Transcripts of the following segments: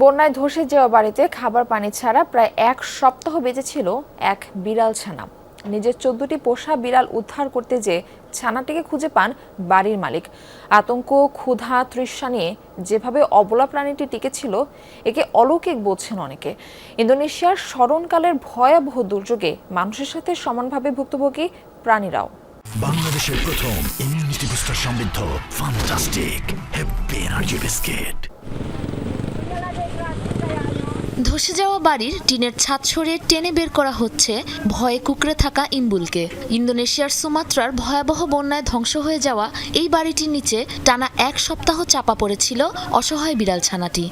বন্যায় ধসে যাওয়া বাড়িতে খাবার পানি ছাড়া প্রায় এক সপ্তাহ বেঁচেছিল এক বিড়াল ছানা। নিজের চোদ্দটি পোষা বিড়াল উদ্ধার করতে যে ছানাটিকে খুঁজে পান বাড়ির মালিক। আতঙ্ক, ক্ষুধা, তৃষ্ণা নিয়ে যেভাবে অবলা প্রাণীটি টিকেছিল, একে অলৌকিক বলছেন অনেকে। ইন্দোনেশিয়ার স্মরণকালের ভয়াবহ দুর্যোগে মানুষের সাথে সমানভাবে ভুক্তভোগী প্রাণীরাও। বাংলাদেশের প্রথম ইমিউনিটি বুস্টার সমৃদ্ধ ফান্টাস্টিক হ্যাপি এনার্জি বিস্কিট ধসে যাওয়া বাড়ির টিনের ছাদ সরিয়ে টেনে বের করা হচ্ছে ভয়ে কুকড়ে থাকা ইম্বুলকে। ইন্দোনেশিয়ার সুমাত্রার ভয়াবহ বন্যায় ধ্বংস হয়ে যাওয়া এই বাড়িটির নিচে টানা এক সপ্তাহ চাপা পড়েছিল অসহায় বিড়াল ছানাটি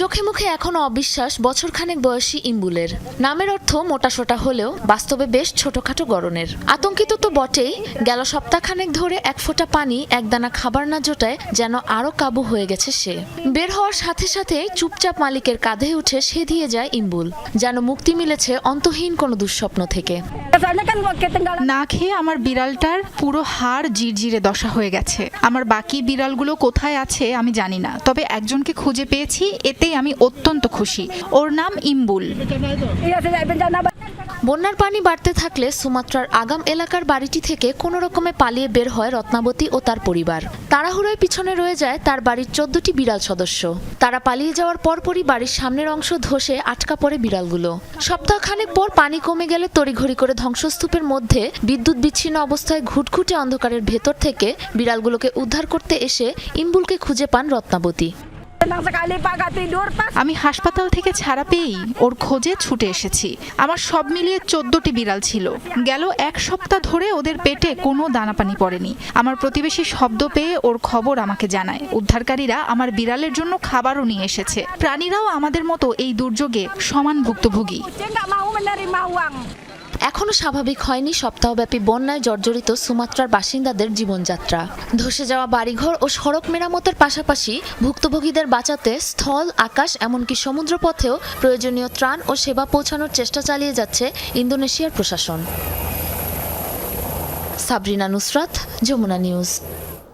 চোখে মুখে এখনও অবিশ্বাস বছরখানেক বয়সী ইম্বুলের। নামের অর্থ মোটাসোটা হলেও বাস্তবে বেশ ছোটখাটো গড়নের। আতঙ্কিত তো বটেই, গেল সপ্তাহখানেক ধরে এক ফোঁটা পানি একদানা খাবার না জোটায় যেন আরও কাবু হয়ে গেছে সে। বের হওয়ার সাথে সাথে চুপচাপ মালিকের কাঁধে উঠে সে দিয়ে যায় ইম্বুল, যেন মুক্তি মিলেছে অন্তহীন কোনো দুঃস্বপ্ন থেকে। না খেয়ে আমার বিড়ালটার পুরো হাড় জিরজিরে দশা হয়ে গেছে। আমার বাকি বিড়ালগুলো কোথায় আছে আমি জানি না। তবে একজনকে খুঁজে পেয়েছি এতেই আমি অত্যন্ত খুশি। ওর নাম ইম্বুল। বন্যার পানি বাড়তে থাকলে সুমাত্রার আগাম এলাকার বাড়িটি থেকে কোনো রকমে পালিয়ে বের হয় রত্নাবতী ও তার পরিবার। তাড়াহুড়োয় পিছনে রয়ে যায় তার বাড়ির চোদ্দটি বিড়াল সদস্য। তারা পালিয়ে যাওয়ার পরপরই বাড়ির সামনের অংশ ধসে আটকা পড়ে বিড়ালগুলো। সপ্তাহখানেক পর পানি কমে গেলে তড়িঘড়ি করে ধ্বংসস্তূপের মধ্যে বিদ্যুৎ বিচ্ছিন্ন অবস্থায় ঘুটঘুটে অন্ধকারের ভেতর থেকে বিড়ালগুলোকে উদ্ধার করতে এসে ইম্বুলকে খুঁজে পান রত্নাবতী। আমি হাসপাতাল থেকে ছাড়া পেয়েই ওর খোঁজে ছুটে এসেছি। আমার সব মিলিয়ে চোদ্দটি বিড়াল ছিল। গেল এক সপ্তাহ ধরে ওদের পেটে কোনো দানাপানি পড়েনি। আমার প্রতিবেশী শব্দ পেয়ে ওর খবর আমাকে জানায়। উদ্ধারকারীরা আমার বিড়ালের জন্য খাবারও নিয়ে এসেছে। প্রাণীরাও আমাদের মতো এই দুর্যোগে সমান ভুক্তভোগী kucing nggak mau menerima uang এখনও স্বাভাবিক হয়নি সপ্তাহব্যাপী বন্যায় জর্জরিত সুমাত্রার বাসিন্দাদের জীবনযাত্রা। ধসে যাওয়া বাড়িঘর ও সড়ক মেরামতের পাশাপাশি ভুক্তভোগীদের বাঁচাতে স্থল, আকাশ, এমনকি সমুদ্রপথেও প্রয়োজনীয় ত্রাণ ও সেবা পৌঁছানোর চেষ্টা চালিয়ে যাচ্ছে ইন্দোনেশিয়ার প্রশাসন। সাবরিনা নুসরাত, যমুনা নিউজ।